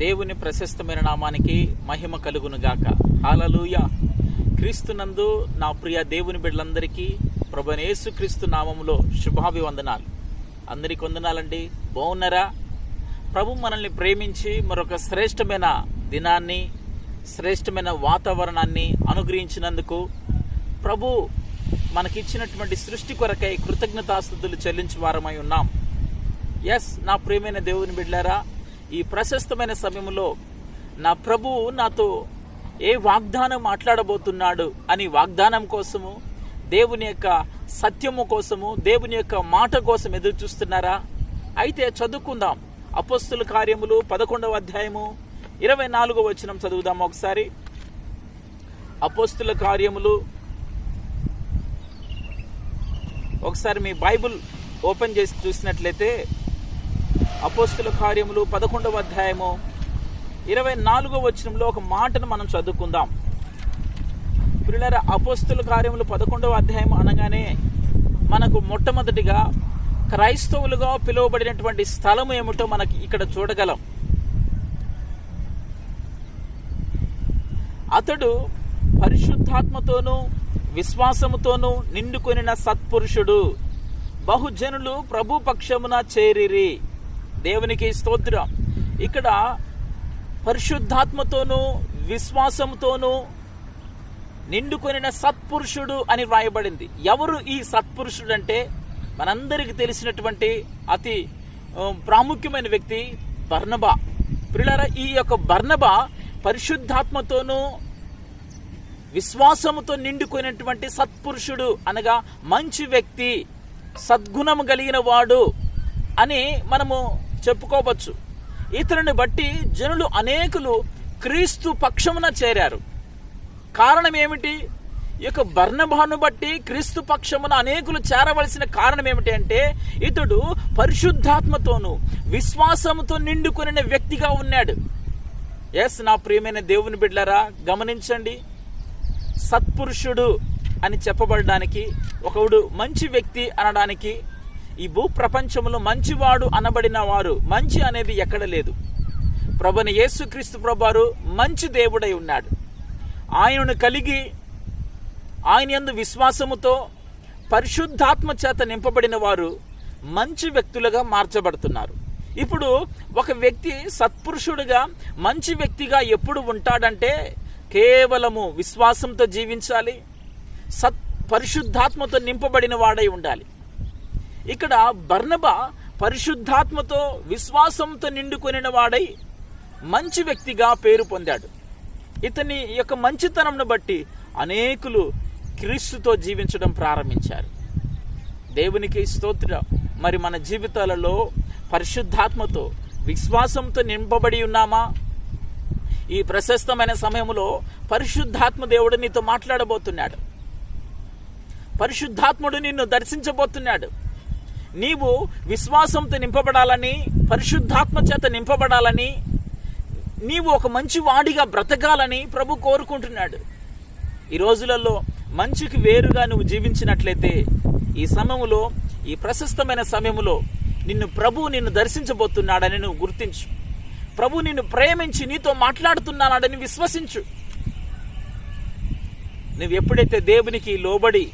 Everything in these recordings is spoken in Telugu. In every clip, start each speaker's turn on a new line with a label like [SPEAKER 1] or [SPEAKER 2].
[SPEAKER 1] దేవుని ప్రశస్తమైన నామానికి మహిమ కలుగును గాక హాలలుయ క్రీస్తునందు నా ప్రియ దేవుని బిడ్డలందరికీ ప్రభనేసు క్రీస్తు నామంలో శుభాభివందనాలు. అందరికి వందనాలండి. బాగున్నారా? ప్రభు మనల్ని ప్రేమించి మరొక శ్రేష్టమైన దినాన్ని శ్రేష్టమైన వాతావరణాన్ని అనుగ్రహించినందుకు ప్రభు మనకిచ్చినటువంటి సృష్టి కొరకై కృతజ్ఞతాస్థుతులు చెల్లించి వారమై ఉన్నాం. ఎస్ నా ప్రియమైన దేవుని బిడ్డారా ఈ ప్రశస్తమైన సమయంలో నా ప్రభువు నాతో ఏ వాగ్దానం మాట్లాడబోతున్నాడు అని వాగ్దానం కోసము దేవుని యొక్క సత్యము కోసము దేవుని యొక్క మాట కోసం ఎదురు చూస్తున్నారా? అయితే చదువుకుందాం. అపస్తుల కార్యములు పదకొండవ అధ్యాయము ఇరవై నాలుగో వచనం చదువుదాం ఒకసారి. అపోస్తుల కార్యములు. ఒకసారి మీ బైబిల్ ఓపెన్ చేసి చూసినట్లయితే అపోస్తుల కార్యములు పదకొండవ అధ్యాయము ఇరవై నాలుగో వచనంలో ఒక మాటను మనం చదువుకుందాం. పిల్లల అపోస్తుల కార్యములు పదకొండవ అధ్యాయం అనగానే మనకు మొట్టమొదటిగా క్రైస్తవులుగా పిలువబడినటువంటి స్థలం ఏమిటో మనకి ఇక్కడ చూడగలం. అతడు పరిశుద్ధాత్మతోనూ విశ్వాసముతోనూ నిండుకొనిన సత్పురుషుడు. బహుజనులు ప్రభు పక్షమున చేరిరి. దేవునికి స్తోత్రం. ఇక్కడ పరిశుద్ధాత్మతోనూ విశ్వాసంతోనూ నిండుకొనిన సత్పురుషుడు అని వ్రాయబడింది. ఎవరు ఈ సత్పురుషుడు అంటే మనందరికీ తెలిసినటువంటి అతి ప్రాముఖ్యమైన వ్యక్తి బర్ణబా ప్రియులారా ఈ యొక్క బర్ణబా పరిశుద్ధాత్మతోనూ విశ్వాసముతో నిండుకునేటువంటి సత్పురుషుడు అనగా మంచి వ్యక్తి సద్గుణము కలిగిన వాడు అని మనము చెప్పుకోవచ్చు. ఇతరుని బట్టి జనులు అనేకులు క్రీస్తు పక్షమున చేరారు. కారణం ఏమిటి? ఈ యొక్క బర్ణభాను బట్టి క్రీస్తు పక్షమున అనేకులు చేరవలసిన కారణం ఏమిటి అంటే ఇతడు పరిశుద్ధాత్మతోను విశ్వాసంతో నిండుకొనిన వ్యక్తిగా ఉన్నాడు. ఎస్ నా ప్రియమైన దేవుని బిడ్డలారా గమనించండి. సత్పురుషుడు అని చెప్పబడడానికి ఒకడు మంచి వ్యక్తి అనడానికి ఈ భూ ప్రపంచంలో మంచివాడు అనబడిన వారు మంచి అనేది ఎక్కడ లేదు. ప్రభుని యేసుక్రీస్తు ప్రభువారు మంచి దేవుడై ఉన్నాడు. ఆయనను కలిగి ఆయన ఎందు విశ్వాసముతో పరిశుద్ధాత్మ చేత నింపబడిన వారు మంచి వ్యక్తులుగా మార్చబడుతున్నారు. ఇప్పుడు ఒక వ్యక్తి సత్పురుషుడుగా మంచి వ్యక్తిగా ఎప్పుడు ఉంటాడంటే కేవలము విశ్వాసంతో జీవించాలి సత్ పరిశుద్ధాత్మతో నింపబడిన వాడై ఉండాలి. ఇక్కడ బర్ణబ పరిశుద్ధాత్మతో విశ్వాసంతో నిండుకొనిన వాడై మంచి వ్యక్తిగా పేరు పొందాడు. ఇతని యొక్క మంచితనంను బట్టి అనేకులు క్రీస్తుతో జీవించడం ప్రారంభించారు. దేవునికి స్తోత్ర. మరి మన జీవితాలలో పరిశుద్ధాత్మతో విశ్వాసంతో నింపబడి ఉన్నామా? ఈ ప్రశస్తమైన సమయంలో పరిశుద్ధాత్మ దేవుడు నీతో మాట్లాడబోతున్నాడు. పరిశుద్ధాత్ముడు నిన్ను దర్శించబోతున్నాడు. నీవు విశ్వాసంతో నింపబడాలని పరిశుద్ధాత్మ చేత నింపబడాలని నీవు ఒక మంచి వాడిగా బ్రతకాలని ప్రభు కోరుకుంటున్నాడు. ఈ రోజులలో మంచికి వేరుగా నువ్వు జీవించినట్లయితే ఈ సమయంలో ఈ ప్రశస్తమైన సమయంలో నిన్ను ప్రభు నిన్ను దర్శించబోతున్నాడని నువ్వు గుర్తించు. ప్రభు నిన్ను ప్రేమించి నీతో మాట్లాడుతున్నాడని విశ్వసించు. నువ్వు ఎప్పుడైతే దేవునికి లోబడి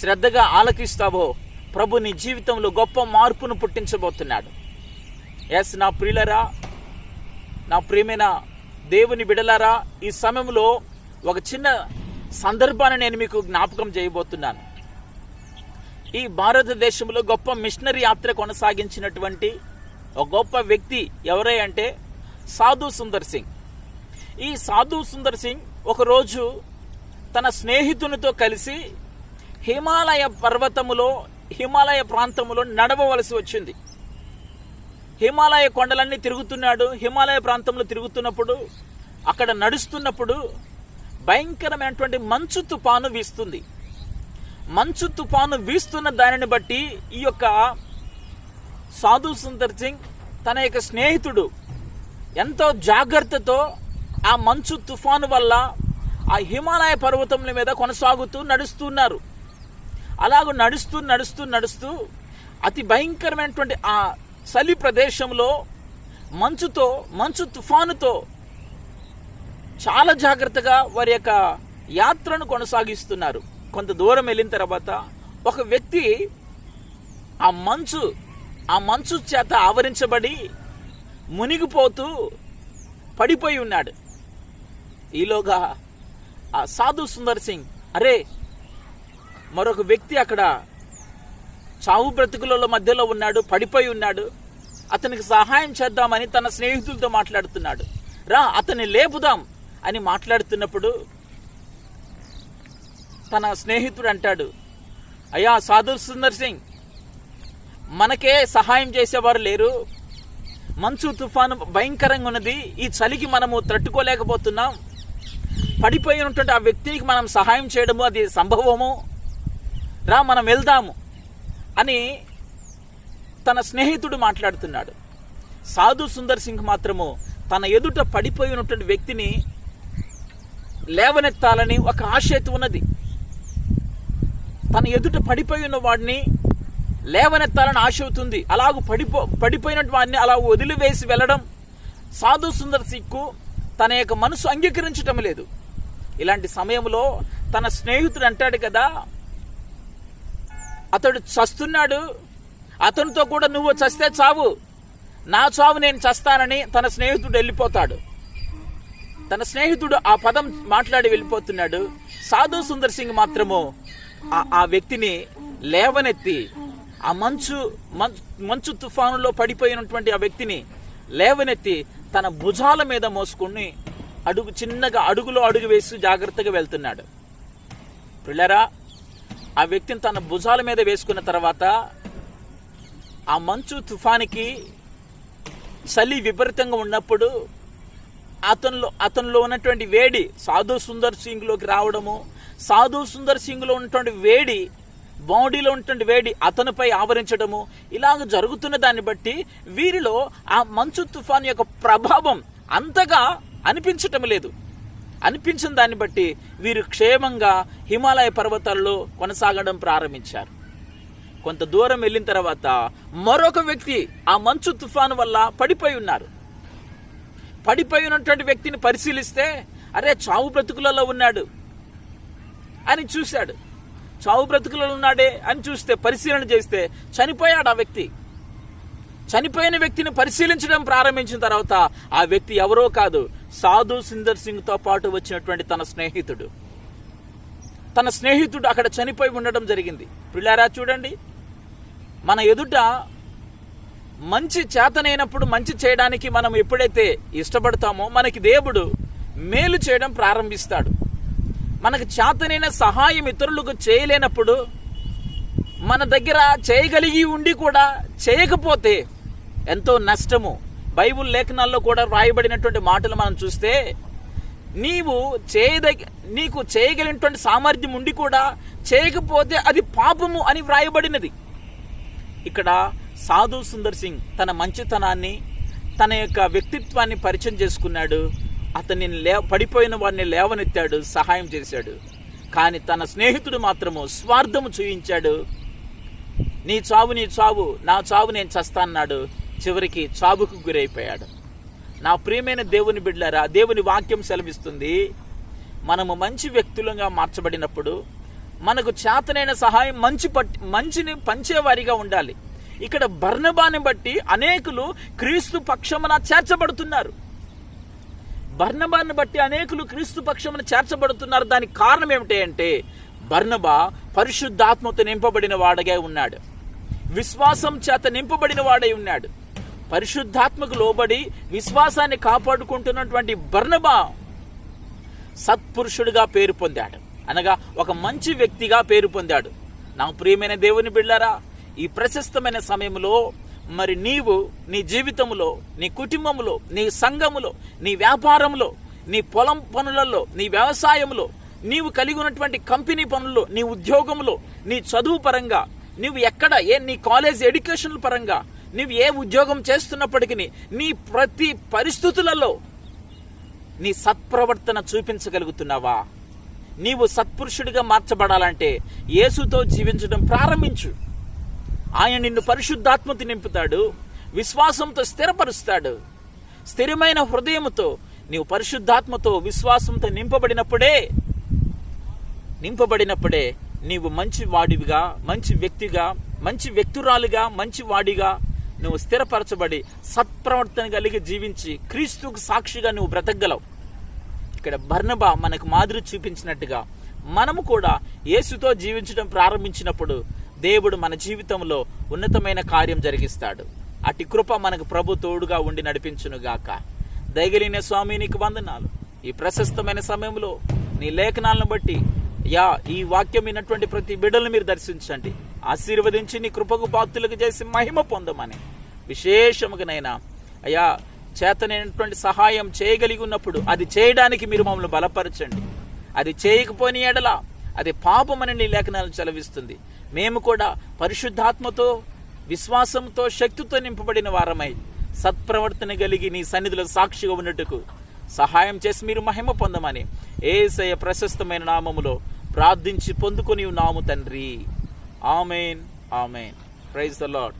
[SPEAKER 1] శ్రద్ధగా ఆలకిస్తావో ప్రభు నీ జీవితంలో గొప్ప మార్పును పుట్టించబోతున్నాడు. ఎస్ నా ప్రియులరా నా ప్రియమైన దేవుని బిడలారా ఈ సమయంలో ఒక చిన్న సందర్భాన్ని నేను మీకు జ్ఞాపకం చేయబోతున్నాను. ఈ భారతదేశంలో గొప్ప మిషనరీ యాత్ర కొనసాగించినటువంటి ఒక గొప్ప వ్యక్తి ఎవరై అంటే సాధు సుందర్ సింగ్. ఈ సాధు సుందర్ సింగ్ ఒకరోజు తన స్నేహితునితో కలిసి హిమాలయ పర్వతములో హిమాలయ ప్రాంతంలో నడవవలసి వచ్చింది. హిమాలయ కొండలన్నీ తిరుగుతున్నాడు. హిమాలయ ప్రాంతంలో తిరుగుతున్నప్పుడు అక్కడ నడుస్తున్నప్పుడు భయంకరమైనటువంటి మంచు తుఫాను వీస్తుంది. మంచు తుఫాను వీస్తున్న దానిని బట్టి ఈ యొక్క సాధు సుందర్ సింగ్ తన యొక్క స్నేహితుడు ఎంతో జాగ్రత్తతో ఆ మంచు తుఫాను వల్ల ఆ హిమాలయ పర్వతముల మీద కొనసాగుతూ నడుస్తున్నారు అలాగ నడుస్తూ నడుస్తూ నడుస్తూ అతి భయంకరమైనటువంటి ఆ చలి ప్రదేశంలో మంచుతో మంచు తుఫానుతో చాలా జాగ్రత్తగా వారి యొక్క యాత్రను కొనసాగిస్తున్నారు. కొంత దూరం వెళ్ళిన తర్వాత ఒక వ్యక్తి ఆ మంచు ఆ మంచు చేత ఆవరించబడి మునిగిపోతూ పడిపోయి ఉన్నాడు. ఈలోగా ఆ సాధు సుందర్ సింగ్ అరే మరొక వ్యక్తి అక్కడ చావు బ్రతుకులలో మధ్యలో ఉన్నాడు పడిపోయి ఉన్నాడు. అతనికి సహాయం చేద్దామని తన స్నేహితులతో మాట్లాడుతున్నాడు. రా అతన్ని లేపుదాం అని మాట్లాడుతున్నప్పుడు తన స్నేహితుడు అంటాడు అయ్యా సాధు సుందర్ సింగ్ మనకే సహాయం చేసేవారు లేరు. మంచు తుఫాను భయంకరంగా ఉన్నది. ఈ చలికి మనము తట్టుకోలేకపోతున్నాం. పడిపోయినటువంటి ఆ వ్యక్తికి మనం సహాయం చేయడము అది సంభవము రా మనం వెళ్దాము అని తన స్నేహితుడు మాట్లాడుతున్నాడు. సాధు సుందర్ సింగ్ మాత్రము తన ఎదుట పడిపోయినటువంటి వ్యక్తిని లేవనెత్తాలని ఒక ఆశయత ఉన్నది. తన ఎదుట పడిపోయి ఉన్న వాడిని లేవనెత్తాలని ఆశ అవుతుంది. అలాగూ పడిపో పడిపోయిన వాడిని అలా వదిలివేసి వెళ్ళడం సాధు సుందర్ సిక్కు తన యొక్క మనసు అంగీకరించటం లేదు. ఇలాంటి సమయంలో తన స్నేహితుడు అంటాడు కదా అతడు చస్తున్నాడు. అతనితో కూడా నువ్వు చస్తే చావు. నా చావు నేను చస్తానని తన స్నేహితుడు వెళ్ళిపోతాడు. తన స్నేహితుడు ఆ పదం మాట్లాడి వెళ్ళిపోతున్నాడు. సాధు సుందర్ సింగ్ మాత్రము ఆ- వ్యక్తిని లేవనెత్తి ఆ మంచు మంచు తుఫానులో పడిపోయినటువంటి ఆ వ్యక్తిని లేవనెత్తి తన భుజాల మీద మోసుకుని అడుగు చిన్నగా అడుగులో అడుగు వేసి జాగ్రత్తగా వెళ్తున్నాడు. పిల్లరా ఆ వ్యక్తిని తన భుజాల మీద వేసుకున్న తర్వాత ఆ మంచు తుఫానికి చలి విపరీతంగా ఉన్నప్పుడు అతనిలో అతనిలో ఉన్నటువంటి వేడి సాధు సుందర్ సింగ్లోకి రావడము సాధు సుందర్ సింగ్లో ఉన్నటువంటి వేడి బాడీలో ఉన్నటువంటి వేడి అతనిపై ఆవరించడము ఇలాగ జరుగుతున్న దాన్ని బట్టి వీరిలో ఆ మంచు తుఫాన్ యొక్క ప్రభావం అంతగా అనిపించటం లేదు. అనిపించిన దాన్ని బట్టి వీరు క్షేమంగా హిమాలయ పర్వతాల్లో కొనసాగడం ప్రారంభించారు. కొంత దూరం వెళ్ళిన తర్వాత మరొక వ్యక్తి ఆ మంచు తుఫాను వల్ల పడిపోయి ఉన్నారు. పడిపోయి ఉన్నటువంటి వ్యక్తిని పరిశీలిస్తే అరే చావు బ్రతుకులలో ఉన్నాడు అని చూశాడు. చావు బ్రతుకులలో ఉన్నాడే అని చూస్తే పరిశీలన చేస్తే చనిపోయాడు ఆ వ్యక్తి. చనిపోయిన వ్యక్తిని పరిశీలించడం ప్రారంభించిన తర్వాత ఆ వ్యక్తి ఎవరో కాదు సాధు సుందర్ సింగ్తో పాటు వచ్చినటువంటి తన స్నేహితుడు. తన స్నేహితుడు అక్కడ చనిపోయి ఉండడం జరిగింది. పిల్లారా చూడండి. మన ఎదుట మంచి చేతనైనప్పుడు మంచి చేయడానికి మనం ఎప్పుడైతే ఇష్టపడతామో మనకి దేవుడు మేలు చేయడం ప్రారంభిస్తాడు. మనకు చేతనైన సహాయం ఇతరులకు చేయలేనప్పుడు మన దగ్గర చేయగలిగి ఉండి కూడా చేయకపోతే ఎంతో నష్టము బైబుల్ లేఖనాల్లో కూడా రాయబడినటువంటి మాటలు మనం చూస్తే నీవు చేయదగ నీకు చేయగలిగినటువంటి సామర్థ్యం ఉండి కూడా చేయకపోతే అది పాపము అని వ్రాయబడినది. ఇక్కడ సాధు సుందర్ సింగ్ తన మంచితనాన్ని తన యొక్క వ్యక్తిత్వాన్ని పరిచయం చేసుకున్నాడు. అతన్ని లే పడిపోయిన వాడిని లేవనెత్తాడు సహాయం చేశాడు. కానీ తన స్నేహితుడు మాత్రము స్వార్థము చూయించాడు. నీ చావు నీ చావు నా చావు నేను చస్తాన్నాడు. చివరికి చావుకు గురైపోయాడు. నా ప్రియమైన దేవుని బిడ్డలారా దేవుని వాక్యం సెలవిస్తుంది. మనము మంచి వ్యక్తులుగా మార్చబడినప్పుడు మనకు చేతనైన సహాయం మంచి పట్టి మంచిని పంచేవారిగా ఉండాలి. ఇక్కడ బర్ణబాని బట్టి అనేకులు క్రీస్తు పక్షమున చేర్చబడుతున్నారు. బర్ణబాన్ని బట్టి అనేకులు క్రీస్తు పక్షమున చేర్చబడుతున్నారు. దానికి కారణం ఏమిటి అంటే బర్ణబా పరిశుద్ధాత్మతో నింపబడిన వాడగా ఉన్నాడు. విశ్వాసం చేత నింపబడిన వాడై ఉన్నాడు. పరిశుద్ధాత్మకు లోబడి విశ్వాసాన్ని కాపాడుకుంటున్నటువంటి బర్ణబా సత్పురుషుడిగా పేరు పొందాడు. అనగా ఒక మంచి వ్యక్తిగా పేరు పొందాడు. నా ప్రియమైన దేవుని బిళ్ళారా ఈ ప్రశస్తమైన సమయంలో మరి నీవు నీ జీవితంలో నీ కుటుంబంలో నీ సంఘములో నీ వ్యాపారంలో నీ పొలం పనులలో నీ వ్యవసాయంలో నీవు కలిగి ఉన్నటువంటి కంపెనీ పనుల్లో నీ ఉద్యోగంలో నీ చదువు పరంగా నీవు ఎక్కడ ఏ నీ కాలేజ్ ఎడ్యుకేషన్ పరంగా నీవు ఏ ఉద్యోగం చేస్తున్నప్పటికీ నీ ప్రతి పరిస్థితులలో నీ సత్ప్రవర్తన చూపించగలుగుతున్నావా? నీవు సత్పురుషుడిగా మార్చబడాలంటే యేసుతో జీవించడం ప్రారంభించు. ఆయన నిన్ను పరిశుద్ధాత్మతో నింపుతాడు విశ్వాసంతో స్థిరపరుస్తాడు. స్థిరమైన హృదయముతో నీవు పరిశుద్ధాత్మతో విశ్వాసంతో నింపబడినప్పుడే నింపబడినప్పుడే నీవు మంచి వాడివిగా మంచి వ్యక్తిగా మంచి వ్యక్తురాలుగా మంచి వాడిగా నువ్వు స్థిరపరచబడి సత్ప్రవర్తన కలిగి జీవించి క్రీస్తుకు సాక్షిగా నువ్వు బ్రతకగలవు. ఇక్కడ బర్నబా మనకు మాదిరి చూపించినట్టుగా మనము కూడా యేసుతో జీవించడం ప్రారంభించినప్పుడు దేవుడు మన జీవితంలో ఉన్నతమైన కార్యం జరిగిస్తాడు. అటు కృప మనకు ప్రభు తోడుగా ఉండి నడిపించునుగాక దయగలిగిన స్వామి నీకు వందనాలు. ఈ ప్రశస్తమైన సమయంలో నీ లేఖనాలను బట్టి యా ఈ వాక్యం విన్నటువంటి ప్రతి బిడ్డలను మీరు దర్శించండి. ఆశీర్వదించి నీ కృపకు పాత్రులకు చేసి మహిమ పొందమని. విశేషముగానైనా అయ్యా చేతనైనటువంటి సహాయం చేయగలిగి ఉన్నప్పుడు అది చేయడానికి మీరు మమ్మల్ని బలపరచండి. అది చేయకపోని ఎడల అది పాపమని నీ లేఖనాలు చలవిస్తుంది మేము కూడా పరిశుద్ధాత్మతో విశ్వాసంతో శక్తితో నింపబడిన వారమై సత్ప్రవర్తన కలిగి నీ సన్నిధిలో సాక్షిగా ఉన్నట్టుకు సహాయం చేసి మీరు మహిమ పొందమని ఏసయ ప్రశస్తమైన నామములో ప్రార్థించి పొందుకొని నాము తండ్రి. Amen amen. Praise the lord